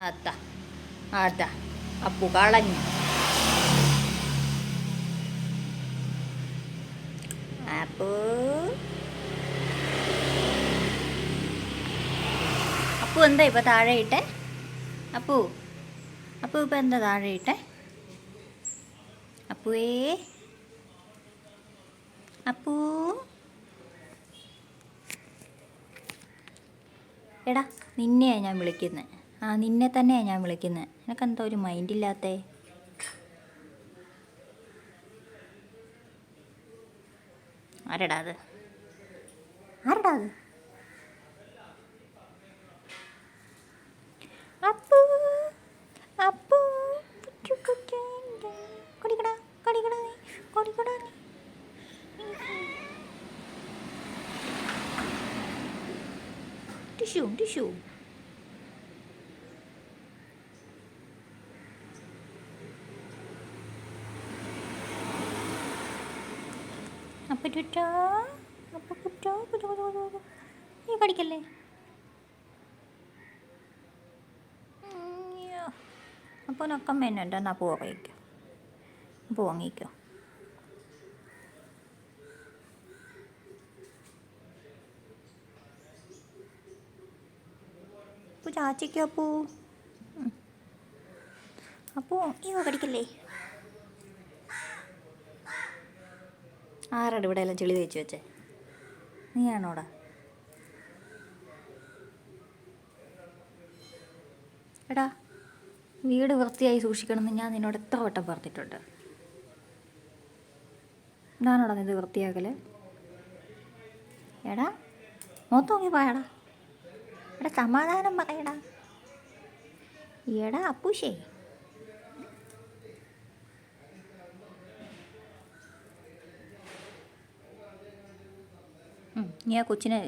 അതാ അതാ അപ്പു കളഞ്ഞു. അപ്പു. അപ്പു എന്താ ഇപ്പൊ താഴെ ഇട്ടെ? അപ്പു അപ്പു ഇപ്പൊ എന്താ താഴെ ഇട്ടെ? അപ്പുവേ. അപ്പു. എടാ നിന്നെയാ ഞാൻ വിളിക്കുന്നത് ആ നിന്നെ തന്നെയാണ് ഞാൻ വിളിക്കുന്നത് നിനക്കെന്താ ഒരു മൈൻഡ് ഇല്ലാത്തേ. ആരടാ അത്? ആരടാ അത്? അപ്പൂ അപ്പൂ കുച്ചു കുച്ചു കൊടിക്കടാ കൊടിക്കടാ നീ കൊടിക്കടാ നീ. Tissue tissue. അപ്പൊ നീ കടിക്കല്ലേ അപ്പോൾ നക്കം വേണ്ട എന്നാ പൂ ഉറങ്ങിക്കോ പൂ ഉറങ്ങിക്കോ. അപ്പു ചാച്ചിക്കോ അപ്പൂ. അപ്പു അയ്യോ കടിക്കല്ലേ ആരാണ് ഇവിടെ എല്ലാം ചെളി തേച്ച് വെച്ചേ? നീയാണോടാ? എടാ വീട് വൃത്തിയായി സൂക്ഷിക്കണമെന്ന് ഞാൻ നിന്നോട് എത്ര വട്ടം പറഞ്ഞിട്ടുണ്ട്. ഞാനോടാ ഇത് വൃത്തിയാക്കൽ? എടാ മൊത്തം നോക്കി പോയാടാ എടാ സമാധാനം പറയടാ. എടാ അപ്പൂശേ. ഉം, നീ ആ കൊച്ചിനെ